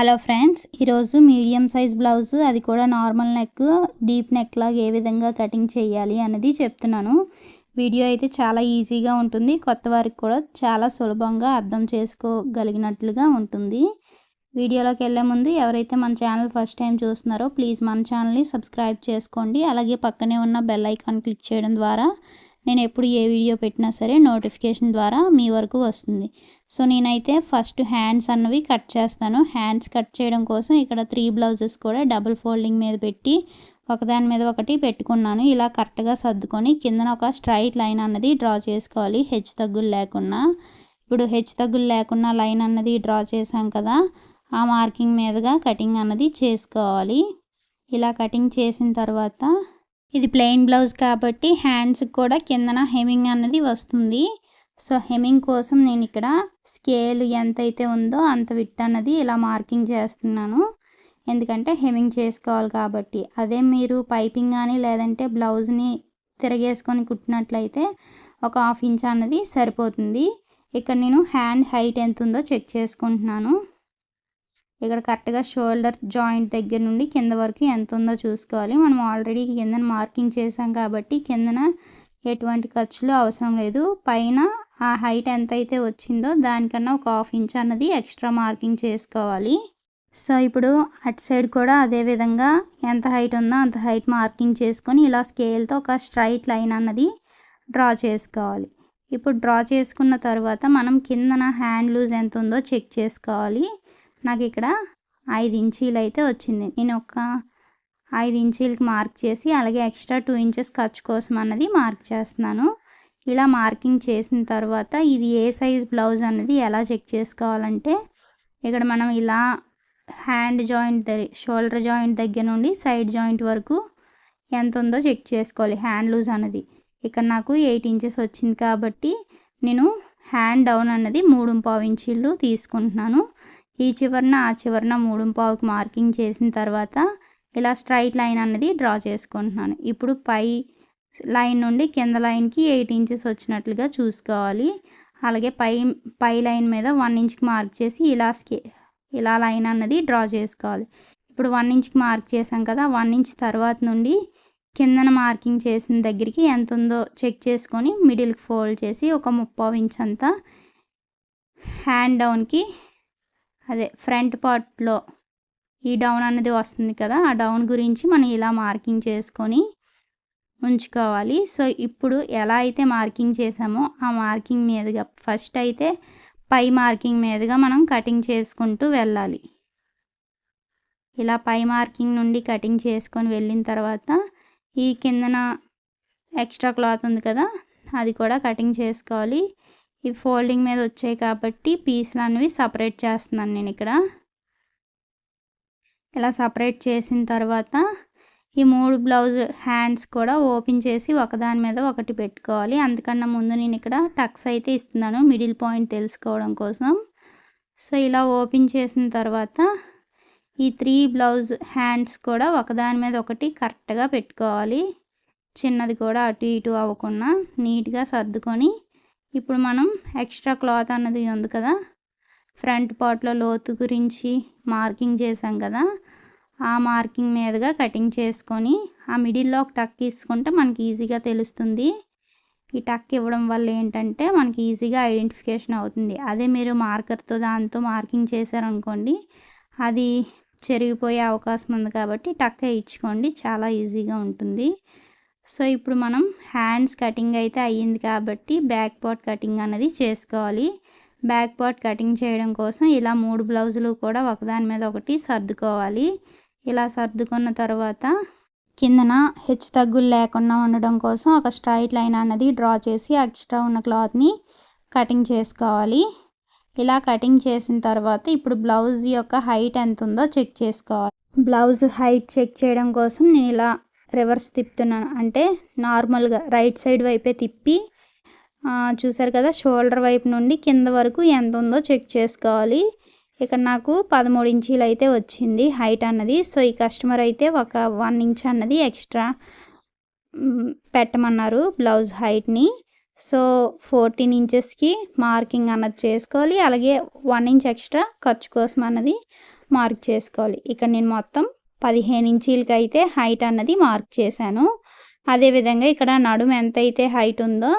Hello friends ఈరోజు medium size blouse అది కూడా నార్మల్ నెక్ డీప్ నెక్ లాగా ఏ విధంగా కటింగ్ చేయాలి అనేది చెప్తున్నాను. వీడియో అయితే చాలా ఈజీగా ఉంటుంది కొత్త వారికి కూడా చాలా సులభంగా అర్థం చేసుకోగలిగినట్లుగా ఉంటుంది. వీడియోలోకి వెళ్ళే ముందు ఎవరైతే మన ఛానల్ ఫస్ట్ టైం చూస్తున్నారో ప్లీజ్ మన ఛానల్ని సబ్స్క్రైబ్ చేసుకోండి. అలాగే పక్కనే ఉన్న బెల్ ఐకాన్ క్లిక్ చేయడం ద్వారా నేను ఎప్పుడు ఏ వీడియో పెట్టినా సరే నోటిఫికేషన్ ద్వారా మీ వరకు వస్తుంది. సో నేనైతే ఫస్ట్ హ్యాండ్స్ అన్నవి కట్ చేస్తాను. హ్యాండ్స్ కట్ చేయడం కోసం ఇక్కడ త్రీ బ్లౌజెస్ కూడా డబుల్ ఫోల్డింగ్ మీద పెట్టి ఒకదాని మీద ఒకటి పెట్టుకున్నాను. ఇలా కరెక్ట్గా సర్దుకొని కిందన ఒక స్ట్రైట్ లైన్ అన్నది డ్రా చేసుకోవాలి. హెచ్ తగ్గులు లేకుండా ఇప్పుడు హెచ్ తగ్గులు లేకుండా లైన్ అన్నది డ్రా చేసాం కదా ఆ మార్కింగ్ మీదుగా కటింగ్ అన్నది చేసుకోవాలి. ఇలా కటింగ్ చేసిన తర్వాత ఇది ప్లెయిన్ బ్లౌజ్ కాబట్టి హ్యాండ్స్కి కూడా కిందన హెమింగ్ అన్నది వస్తుంది. సో హెమింగ్ కోసం నేను ఇక్కడ స్కేల్ ఎంత అయితే ఉందో అంత విత్ అన్నది ఇలా మార్కింగ్ చేస్తున్నాను. ఎందుకంటే హెమింగ్ చేసుకోవాలి కాబట్టి. అదే మీరు పైపింగ్ కానీ లేదంటే బ్లౌజ్ని తిరగేసుకొని కుట్టినట్లయితే ఒక హాఫ్ ఇంచ్ అన్నది సరిపోతుంది. ఇక్కడ నేను హ్యాండ్ హైట్ ఎంత ఉందో చెక్ చేసుకుంటున్నాను. ఇక్కడ కరెక్ట్గా షోల్డర్ జాయింట్ దగ్గర నుండి కింద వరకు ఎంత ఉందో చూసుకోవాలి. మనం ఆల్రెడీ కిందన మార్కింగ్ చేసాం కాబట్టి కిందన ఎటువంటి ఖర్చులు అవసరం లేదు. పైన ఆ హైట్ ఎంత అయితే వచ్చిందో దానికన్నా ఒక హాఫ్ ఇంచ్ అన్నది ఎక్స్ట్రా మార్కింగ్ చేసుకోవాలి. సో ఇప్పుడు అటు సైడ్ కూడా అదే విధంగా ఎంత హైట్ ఉందో అంత హైట్ మార్కింగ్ చేసుకొని ఇలా స్కేల్తో ఒక స్ట్రైట్ లైన్ అన్నది డ్రా చేసుకోవాలి. ఇప్పుడు డ్రా చేసుకున్న తర్వాత మనం కిందన హ్యాండ్ లూజ్ ఎంత ఉందో చెక్ చేసుకోవాలి. నాకు ఇక్కడ ఐదు ఇంచీలు అయితే వచ్చింది. నేను ఒక ఐదు ఇంచీలకి మార్క్ చేసి అలాగే ఎక్స్ట్రా టూ ఇంచెస్ ఖర్చు కోసం అన్నది మార్క్ చేస్తున్నాను. ఇలా మార్కింగ్ చేసిన తర్వాత ఇది ఏ సైజ్ బ్లౌజ్ అన్నది ఎలా చెక్ చేసుకోవాలంటే ఇక్కడ మనం ఇలా హ్యాండ్ జాయింట్ షోల్డర్ జాయింట్ దగ్గర నుండి సైడ్ జాయింట్ వరకు ఎంత ఉందో చెక్ చేసుకోవాలి హ్యాండ్ లూజ్ అన్నది. ఇక్కడ నాకు ఎయిట్ ఇంచెస్ వచ్చింది కాబట్టి నేను హ్యాండ్ డౌన్ అన్నది మూడు పావు ఇంచీలు తీసుకుంటున్నాను. ఈ చివరన ఆ చివరన మూడు పావుకి మార్కింగ్ చేసిన తర్వాత ఇలా స్ట్రైట్ లైన్ అన్నది డ్రా చేసుకుంటున్నాను. ఇప్పుడు పై లైన్ నుండి కింద లైన్కి ఎయిట్ ఇంచెస్ వచ్చినట్లుగా చూసుకోవాలి. అలాగే పై పై లైన్ మీద వన్ ఇంచ్కి మార్క్ చేసి ఇలా స్కే ఇలా లైన్ అన్నది డ్రా చేసుకోవాలి. ఇప్పుడు వన్ ఇంచ్కి మార్క్ చేసాం కదా వన్ ఇంచ్ తర్వాత నుండి కిందన మార్కింగ్ చేసిన దగ్గరికి ఎంత ఉందో చెక్ చేసుకొని మిడిల్కి ఫోల్డ్ చేసి ఒక ముప్పావు ఇంచ్ అంతా హ్యాండ్ డౌన్కి అదే ఫ్రంట్ పార్ట్లో ఈ డౌన్ అనేది వస్తుంది కదా ఆ డౌన్ గురించి మనం ఇలా మార్కింగ్ చేసుకొని ఉంచుకోవాలి. సో ఇప్పుడు ఎలా అయితే మార్కింగ్ చేసామో ఆ మార్కింగ్ మీదుగా ఫస్ట్ అయితే పై మార్కింగ్ మీదుగా మనం కటింగ్ చేసుకుంటూ వెళ్ళాలి. ఇలా పై మార్కింగ్ నుండి కటింగ్ చేసుకొని వెళ్ళిన తర్వాత ఈ కిందన ఎక్స్ట్రా క్లాత్ ఉంది కదా అది కూడా కటింగ్ చేసుకోవాలి. ఈ ఫోల్డింగ్ మీద వచ్చాయి కాబట్టి పీసులు అనేవి సపరేట్ చేస్తున్నాను నేను ఇక్కడ. ఇలా సపరేట్ చేసిన తర్వాత ఈ మూడు బ్లౌజ్ హ్యాండ్స్ కూడా ఓపెన్ చేసి ఒకదాని మీద ఒకటి పెట్టుకోవాలి. అందుకన్నా ముందు నేను ఇక్కడ టక్స్ అయితే ఇస్తున్నాను మిడిల్ పాయింట్ తెలుసుకోవడం కోసం. సో ఇలా ఓపెన్ చేసిన తర్వాత ఈ త్రీ బ్లౌజ్ హ్యాండ్స్ కూడా ఒకదాని మీద ఒకటి కరెక్ట్గా పెట్టుకోవాలి. చిన్నది కూడా అటు ఇటు అవ్వకుండా నీట్గా సర్దుకొని ఇప్పుడు మనం ఎక్స్ట్రా క్లాత్ అన్నది ఉంది కదా ఫ్రంట్ పార్ట్లో లోతు గురించి మార్కింగ్ చేసాం కదా ఆ మార్కింగ్ మీదుగా కటింగ్ చేసుకొని ఆ మిడిల్లో ఒక టక్ తీసుకుంటే మనకి ఈజీగా తెలుస్తుంది. ఈ టక్ ఇవ్వడం వల్ల ఏంటంటే మనకి ఈజీగా ఐడెంటిఫికేషన్ అవుతుంది. అదే మీరు మార్కర్తో దాంతో మార్కింగ్ చేశారనుకోండి అది చెరిగిపోయే అవకాశం ఉంది కాబట్టి టక్ ఇచ్చుకోండి చాలా ఈజీగా ఉంటుంది. సో ఇప్పుడు మనం హ్యాండ్స్ కటింగ్ అయితే అయ్యింది కాబట్టి బ్యాక్ పార్ట్ కటింగ్ అనేది చేసుకోవాలి. బ్యాక్ పార్ట్ కటింగ్ చేయడం కోసం ఇలా మూడు బ్లౌజులు కూడా ఒకదాని మీద ఒకటి సర్దుకోవాలి. ఇలా సర్దుకున్న తర్వాత కిందన హెచ్చు తగ్గులు లేకుండా ఉండడం కోసం ఒక స్ట్రైట్ లైన్ అన్నది డ్రా చేసి ఎక్స్ట్రా ఉన్న క్లాత్ని కటింగ్ చేసుకోవాలి. ఇలా కటింగ్ చేసిన తర్వాత ఇప్పుడు బ్లౌజ్ యొక్క హైట్ ఎంత ఉందో చెక్ చేసుకోవాలి. బ్లౌజ్ హైట్ చెక్ చేయడం కోసం నేను ఇలా రివర్స్ తిప్పుతున్నాను అంటే నార్మల్గా రైట్ సైడ్ వైపే తిప్పి చూసారు కదా షోల్డర్ వైపు నుండి కింద వరకు ఎంత ఉందో చెక్ చేసుకోవాలి. ఇక్కడ నాకు పదమూడు ఇంచీలు అయితే వచ్చింది హైట్ అన్నది. సో ఈ కస్టమర్ అయితే ఒక వన్ ఇంచ్ అన్నది ఎక్స్ట్రా పెట్టమన్నారు బ్లౌజ్ హైట్ని. సో ఫోర్టీన్ ఇంచెస్కి మార్కింగ్ అన్నది చేసుకోవాలి. అలాగే వన్ ఇంచ్ ఎక్స్ట్రా ఖర్చు కోసం అన్నది మార్క్ చేసుకోవాలి. ఇక్కడ నేను మొత్తం పదిహేను ఇంచీలకి అయితే హైట్ అన్నది మార్క్ చేశాను. అదేవిధంగా ఇక్కడ నడుము ఎంత అయితే హైట్ ఉందో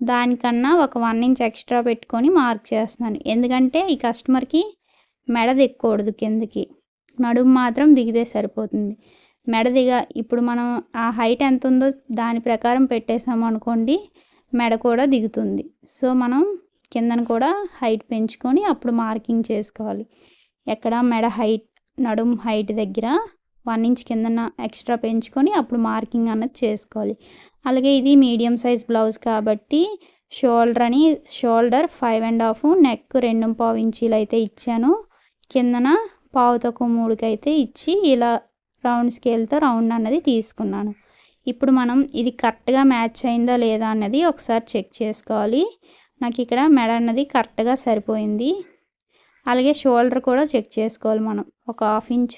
దానికన్నా ఒక వన్ ఇంచ్ ఎక్స్ట్రా పెట్టుకొని మార్క్ చేస్తున్నాను. ఎందుకంటే ఈ కస్టమర్కి మెడ దిక్కకూడదు కిందకి. నడుము మాత్రం దిగితే సరిపోతుంది. మెడ దిగ ఇప్పుడు మనం ఆ హైట్ ఎంత ఉందో దాని ప్రకారం పెట్టేసాము అనుకోండి మెడ కూడా దిగుతుంది. సో మనం కిందన కూడా హైట్ పెంచుకొని అప్పుడు మార్కింగ్ చేసుకోవాలి. ఎక్కడ మెడ హైట్ నడుం హైట్ దగ్గర వన్ ఇంచ్ కిందన ఎక్స్ట్రా పెంచుకొని అప్పుడు మార్కింగ్ అన్నది చేసుకోవాలి. అలాగే ఇది మీడియం సైజ్ బ్లౌజ్ కాబట్టి షోల్డర్ అని shoulder five and half neck రెండు పావు ఇంచీలు అయితే ఇచ్చాను. కిందన పావు తక్కువ మూడుకి అయితే ఇచ్చి ఇలా రౌండ్ స్కేల్తో రౌండ్ అన్నది తీసుకున్నాను. ఇప్పుడు మనం ఇది కరెక్ట్గా మ్యాచ్ అయిందా లేదా అన్నది ఒకసారి చెక్ చేసుకోవాలి. నాకు ఇక్కడ మెడ అన్నది కరెక్ట్గా సరిపోయింది. అలాగే షోల్డర్ కూడా చెక్ చేసుకోవాలి మనం. ఒక హాఫ్ ఇంచ్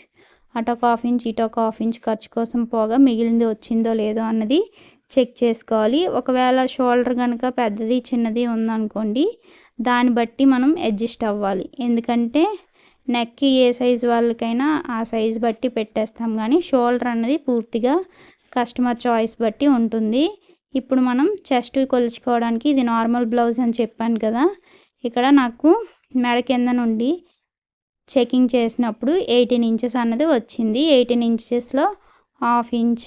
అటు ఒక హాఫ్ ఇంచ్ ఇటు ఒక హాఫ్ ఇంచ్ ఖర్చు కోసం పోగా మిగిలింది వచ్చిందో లేదో అన్నది చెక్ చేసుకోవాలి. ఒకవేళ షోల్డర్ కనుక పెద్దది చిన్నది ఉందనుకోండి దాన్ని బట్టి మనం అడ్జస్ట్ అవ్వాలి. ఎందుకంటే నెక్కి ఏ సైజ్ వాళ్ళకైనా ఆ సైజ్ బట్టి పెట్టేస్తాం కానీ షోల్డర్ అన్నది పూర్తిగా కస్టమర్ చాయిస్ బట్టి ఉంటుంది. ఇప్పుడు మనం చెస్ట్ కొలుచుకోవడానికి ఇది నార్మల్ బ్లౌజ్ అని చెప్పాను కదా ఇక్కడ నాకు మెడ కింద నుండి చెకింగ్ చేసినప్పుడు ఎయిటీన్ ఇంచెస్ అన్నది వచ్చింది. ఎయిటీన్ ఇంచెస్లో హాఫ్ ఇంచ్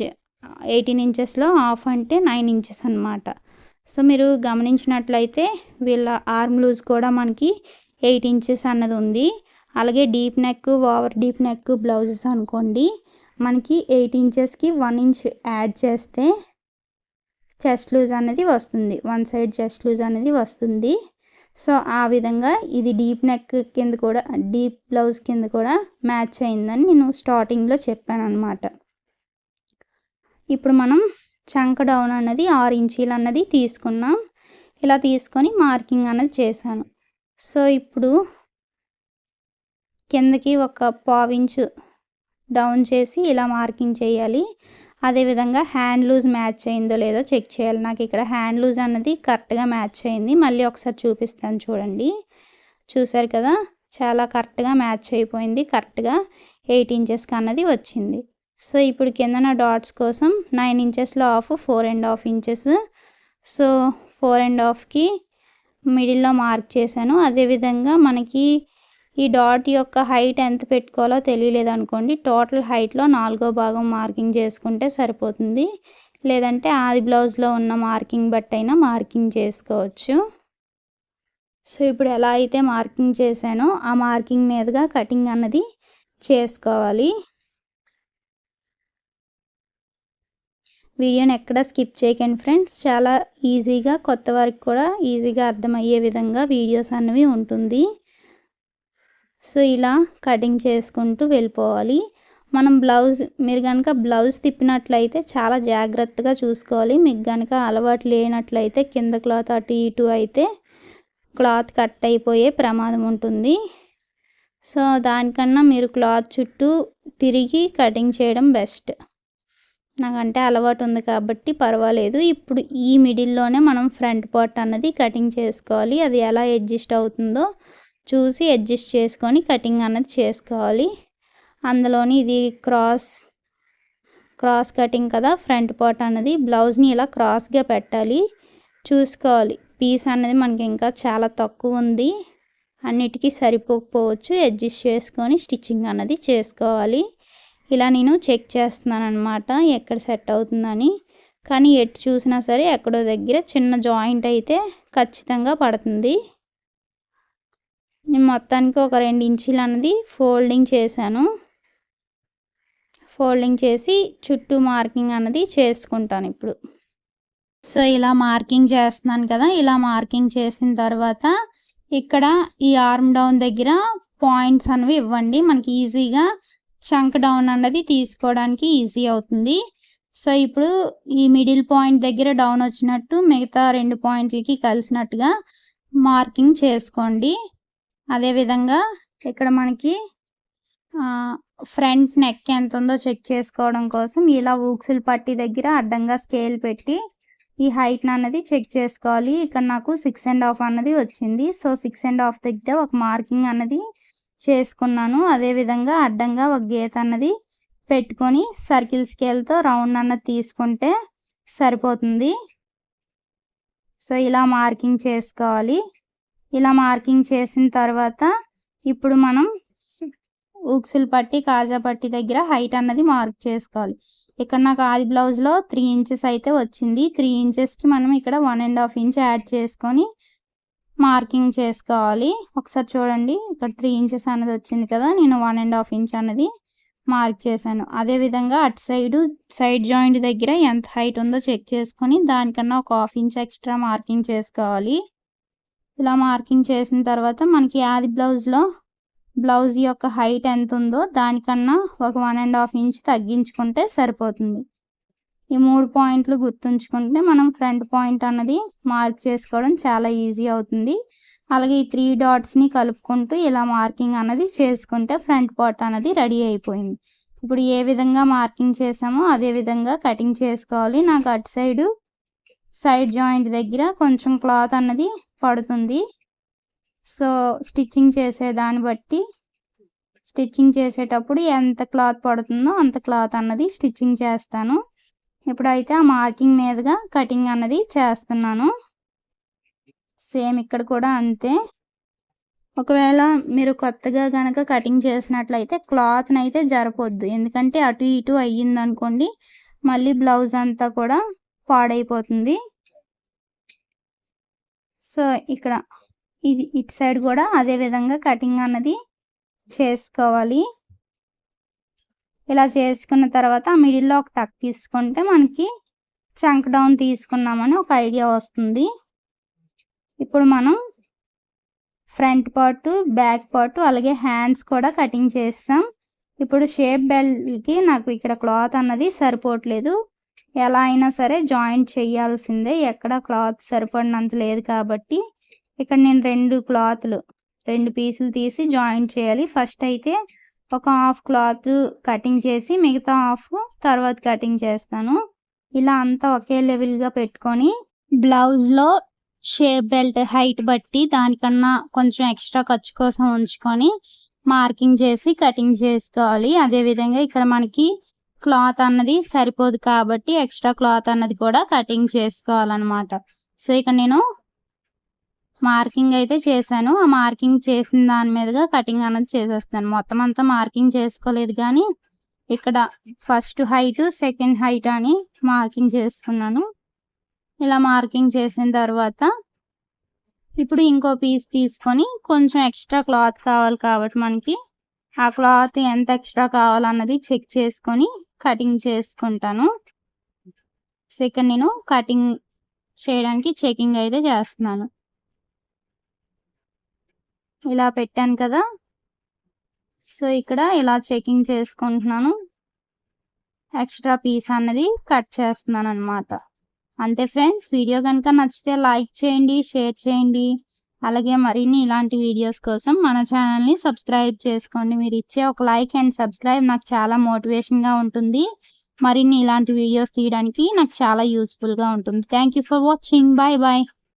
ఎయిటీన్ ఇంచెస్లో హాఫ్ అంటే నైన్ ఇంచెస్ అనమాట సో మీరు గమనించినట్లయితే వీళ్ళ ఆర్మ్ లూజ్ కూడా మనకి ఎయిట్ ఇంచెస్ అన్నది ఉంది. అలాగే deep neck over deep neck blouses అనుకోండి మనకి ఎయిట్ ఇంచెస్కి వన్ ఇంచ్ యాడ్ చేస్తే చెస్ట్ లూజ్ అనేది వస్తుంది. వన్ సైడ్ చెస్ట్ లూజ్ అనేది వస్తుంది. సో ఆ విధంగా ఇది డీప్ నెక్ కింద కూడా డీప్ బ్లౌజ్ కింద కూడా మ్యాచ్ అయిందని నేను స్టార్టింగ్లో చెప్పాను అనమాట ఇప్పుడు మనం చంక డౌన్ అన్నది ఆరు ఇంచీలు అన్నది తీసుకున్నాం ఇలా తీసుకొని మార్కింగ్ అన్నది చేశాను. సో ఇప్పుడు కిందకి ఒక పావించు డౌన్ చేసి ఇలా మార్కింగ్ చేయాలి. అదేవిధంగా హ్యాండ్ లూజ్ మ్యాచ్ అయిందో లేదో చెక్ చేయాలి. నాకు ఇక్కడ హ్యాండ్ లూజ్ అన్నది కరెక్ట్గా మ్యాచ్ అయింది. మళ్ళీ ఒకసారి చూపిస్తాను చూడండి. చూసారు కదా? చాలా కరెక్ట్గా మ్యాచ్ అయిపోయింది. కరెక్ట్గా ఎయిట్ ఇంచెస్కి అన్నది వచ్చింది. సో ఇప్పుడు కిందన డాట్స్ కోసం nine ఇంచెస్లో of four and half inches so four and హాఫ్కి మిడిల్లో మార్క్ చేశాను. అదేవిధంగా మనకి ఈ డాట్ యొక్క హైట్ ఎంత పెట్టుకోవాలో తెలియలేదు అనుకోండి. టోటల్ హైట్లో నాలుగో భాగం మార్కింగ్ చేసుకుంటే సరిపోతుంది. లేదంటే ఆది బ్లౌజ్లో ఉన్న మార్కింగ్ బట్టి అయినా మార్కింగ్ చేసుకోవచ్చు. సో ఇప్పుడు ఎలా అయితే మార్కింగ్ చేశానో ఆ మార్కింగ్ మీదుగా కటింగ్ అన్నది చేసుకోవాలి. వీడియోని ఎక్కడ స్కిప్ చేయకండి ఫ్రెండ్స్ చాలా ఈజీగా కొత్త వారికి కూడా ఈజీగా అర్థమయ్యే విధంగా వీడియోస్ అన్నవి ఉంటుంది. సో ఇలా కటింగ్ చేసుకుంటూ వెళ్ళిపోవాలి. మనం బ్లౌజ్ మీరు కనుక బ్లౌజ్ తిప్పినట్లయితే చాలా జాగ్రత్తగా చూసుకోవాలి. మీకు కనుక అలవాటు లేనట్లయితే కింద క్లాత్ అటు ఇటు అయితే క్లాత్ కట్ అయిపోయే ప్రమాదం ఉంటుంది. సో దానికన్నా మీరు క్లాత్ చుట్టూ తిరిగి కటింగ్ చేయడం బెస్ట్ నాకంటే అలవాటు ఉంది కాబట్టి పర్వాలేదు. ఇప్పుడు ఈ మిడిల్లోనే మనం ఫ్రంట్ పార్ట్ అన్నది కటింగ్ చేసుకోవాలి. అది ఎలా అడ్జస్ట్ అవుతుందో చూసి అడ్జస్ట్ చేసుకొని కటింగ్ అన్నది చేసుకోవాలి. అందులోని ఇది క్రాస్ క్రాస్ కటింగ్ కదా ఫ్రంట్ పార్ట్ అన్నది. బ్లౌజ్ని ఇలా క్రాస్గా పెట్టాలి. చూసుకోవాలి. పీస్ అన్నది మనకి ఇంకా చాలా తక్కువ ఉంది. అన్నిటికీ సరిపోకపోవచ్చు. అడ్జస్ట్ చేసుకొని స్టిచ్చింగ్ అన్నది చేసుకోవాలి. ఇలా నేను చెక్ చేస్తున్నాను అనమాట ఎక్కడ సెట్ అవుతుందని. కానీ ఎటు చూసినా సరే ఎక్కడో దగ్గర చిన్న జాయింట్ అయితే ఖచ్చితంగా పడుతుంది. నేను మొత్తానికి ఒక రెండు ఇంచీలు అన్నది ఫోల్డింగ్ చేశాను. ఫోల్డింగ్ చేసి చుట్టూ మార్కింగ్ అన్నది చేసుకుంటాను ఇప్పుడు. సో ఇలా మార్కింగ్ చేస్తున్నాను కదా ఇలా మార్కింగ్ చేసిన తర్వాత ఇక్కడ ఈ ఆర్మ్ డౌన్ దగ్గర పాయింట్స్ అనేవి ఇవ్వండి. మనకి ఈజీగా చంక్ డౌన్ అన్నది తీసుకోవడానికి ఈజీ అవుతుంది. సో ఇప్పుడు ఈ మిడిల్ పాయింట్ దగ్గర డౌన్ వచ్చినట్టు మిగతా రెండు పాయింట్లకి కలిసినట్టుగా మార్కింగ్ చేసుకోండి. అదేవిధంగా ఇక్కడ మనకి ఫ్రంట్ నెక్ ఎంత ఉందో చెక్ చేసుకోవడం కోసం ఇలా ఊక్సిల్ పట్టి దగ్గర అడ్డంగా స్కేల్ పెట్టి ఈ హైట్ అన్నది చెక్ చేసుకోవాలి. ఇక్కడ నాకు సిక్స్ అండ్ హాఫ్ అన్నది వచ్చింది. సో సిక్స్ అండ్ హాఫ్ దగ్గర ఒక మార్కింగ్ అన్నది చేసుకున్నాను. అదేవిధంగా అడ్డంగా ఒక గీత అన్నది పెట్టుకొని సర్కిల్ స్కేల్తో రౌండ్ అన్నది తీసుకుంటే సరిపోతుంది. సో ఇలా మార్కింగ్ చేసుకోవాలి. ఇలా మార్కింగ్ చేసిన తర్వాత ఇప్పుడు మనం ఉక్సులు పట్టి కాజా పట్టి దగ్గర హైట్ అన్నది మార్క్ చేసుకోవాలి. ఇక్కడ నాకు ఆది బ్లౌజ్లో త్రీ ఇంచెస్ అయితే వచ్చింది. త్రీ ఇంచెస్కి మనం ఇక్కడ one and half inch add చేసుకొని మార్కింగ్ చేసుకోవాలి. ఒకసారి చూడండి ఇక్కడ త్రీ ఇంచెస్ అన్నది వచ్చింది కదా నేను వన్ అండ్ హాఫ్ ఇంచ్ అన్నది మార్క్ చేశాను. అదేవిధంగా అటు సైడ్ సైడ్ జాయింట్ దగ్గర ఎంత హైట్ ఉందో చెక్ చేసుకొని దానికన్నా ఒక హాఫ్ ఇంచ్ ఎక్స్ట్రా మార్కింగ్ చేసుకోవాలి. ఇలా మార్కింగ్ చేసిన తర్వాత మనకి ఆది బ్లౌజ్లో బ్లౌజ్ యొక్క హైట్ ఎంత ఉందో దానికన్నా ఒక వన్ అండ్ హాఫ్ ఇంచ్ తగ్గించుకుంటే సరిపోతుంది. ఈ మూడు పాయింట్లు గుర్తుంచుకుంటే మనం ఫ్రంట్ పాయింట్ అన్నది మార్క్ చేసుకోవడం చాలా ఈజీ అవుతుంది. అలాగే ఈ త్రీ డాట్స్ని కలుపుకుంటూ ఇలా మార్కింగ్ అన్నది చేసుకుంటే ఫ్రంట్ పార్ట్ అన్నది రెడీ అయిపోయింది. ఇప్పుడు ఏ విధంగా మార్కింగ్ చేసామో అదే విధంగా కటింగ్ చేసుకోవాలి. నాకు అటు సైడు సైడ్ జాయింట్ దగ్గర కొంచెం క్లాత్ అన్నది పడుతుంది. సో స్టిచ్చింగ్ చేసే దాన్ని బట్టి స్టిచ్చింగ్ చేసేటప్పుడు ఎంత క్లాత్ పడుతుందో అంత క్లాత్ అన్నది స్టిచ్చింగ్ చేస్తాను. ఇప్పుడైతే ఆ మార్కింగ్ మీదుగా కటింగ్ అన్నది చేస్తున్నాను. సేమ్ ఇక్కడ కూడా అంతే. ఒకవేళ మీరు కొత్తగా కనుక కటింగ్ చేసినట్లయితే క్లాత్ని అయితే జరపొద్దు. ఎందుకంటే అటు ఇటు అయ్యిందనుకోండి మళ్ళీ బ్లౌజ్ అంతా కూడా పాడైపోతుంది. సో ఇక్కడ ఇది ఇటు సైడ్ కూడా అదే విధంగా కటింగ్ అన్నది చేసుకోవాలి. ఇలా చేసుకున్న తర్వాత మిడిల్లో ఒక టక్ తీసుకుంటే మనకి చంక్ డౌన్ తీసుకున్నామని ఒక ఐడియా వస్తుంది. ఇప్పుడు మనం ఫ్రంట్ పార్ట్ బ్యాక్ పార్ట్ అలాగే హ్యాండ్స్ కూడా కటింగ్ చేస్తాం. ఇప్పుడు షేప్ బెల్ట్కి నాకు ఇక్కడ క్లాత్ అన్నది సరిపోవట్లేదు. ఎలా అయినా సరే జాయింట్ చేయాల్సిందే. ఎక్కడ క్లాత్ సరిపడినంత లేదు కాబట్టి ఇక్కడ నేను రెండు క్లాత్లు రెండు పీసులు తీసి జాయింట్ చేయాలి. ఫస్ట్ అయితే ఒక హాఫ్ క్లాత్ కటింగ్ చేసి మిగతా హాఫ్ తర్వాత కటింగ్ చేస్తాను. ఇలా అంతా ఒకే లెవెల్గా పెట్టుకొని బ్లౌజ్లో షేప్ బెల్ట్ హైట్ బట్టి దానికన్నా కొంచెం ఎక్స్ట్రా ఖర్చు కోసం ఉంచుకొని మార్కింగ్ చేసి కటింగ్ చేసుకోవాలి. అదేవిధంగా ఇక్కడ మనకి క్లాత్ అన్నది సరిపోదు కాబట్టి ఎక్స్ట్రా క్లాత్ అన్నది కూడా కటింగ్ చేసుకోవాలన్నమాట. సో ఇక్కడ నేను మార్కింగ్ అయితే చేశాను. ఆ మార్కింగ్ చేసిన దాని మీదుగా కటింగ్ అన్నది చేసేస్తాను. మొత్తం అంతా మార్కింగ్ చేసుకోలేదు కానీ ఇక్కడ ఫస్ట్ హైట్ సెకండ్ హైట్ అని మార్కింగ్ చేసుకున్నాను. ఇలా మార్కింగ్ చేసిన తర్వాత ఇప్పుడు ఇంకో పీస్ తీసుకొని కొంచెం ఎక్స్ట్రా క్లాత్ కావాలి కాబట్టి మనకి ఆ క్లాత్ ఎంత ఎక్స్ట్రా కావాలన్నది చెక్ చేసుకొని కటింగ్ చేసుకుంటాను. సో ఇక్కడ నేను కటింగ్ చేయడానికి చెకింగ్ అయితే చేస్తున్నాను. ఇలా పెట్టాను కదా. సో ఇక్కడ ఇలా చెకింగ్ చేసుకుంటున్నాను. ఎక్స్ట్రా పీస్ అన్నది కట్ చేస్తున్నాను అనమాట అంతే ఫ్రెండ్స్ వీడియో కనుక నచ్చితే లైక్ చేయండి షేర్ చేయండి. అలాగే మరిన్ని ఇలాంటి వీడియోస్ కోసం మన ఛానల్ని సబ్స్క్రైబ్ చేసుకోండి. మీరు ఇచ్చే ఒక లైక్ అండ్ సబ్స్క్రైబ్ నాకు చాలా మోటివేషన్గా ఉంటుంది. మరిన్ని ఇలాంటి వీడియోస్ తీయడానికి నాకు చాలా యూస్ఫుల్గా ఉంటుంది. Thank you for watching bye bye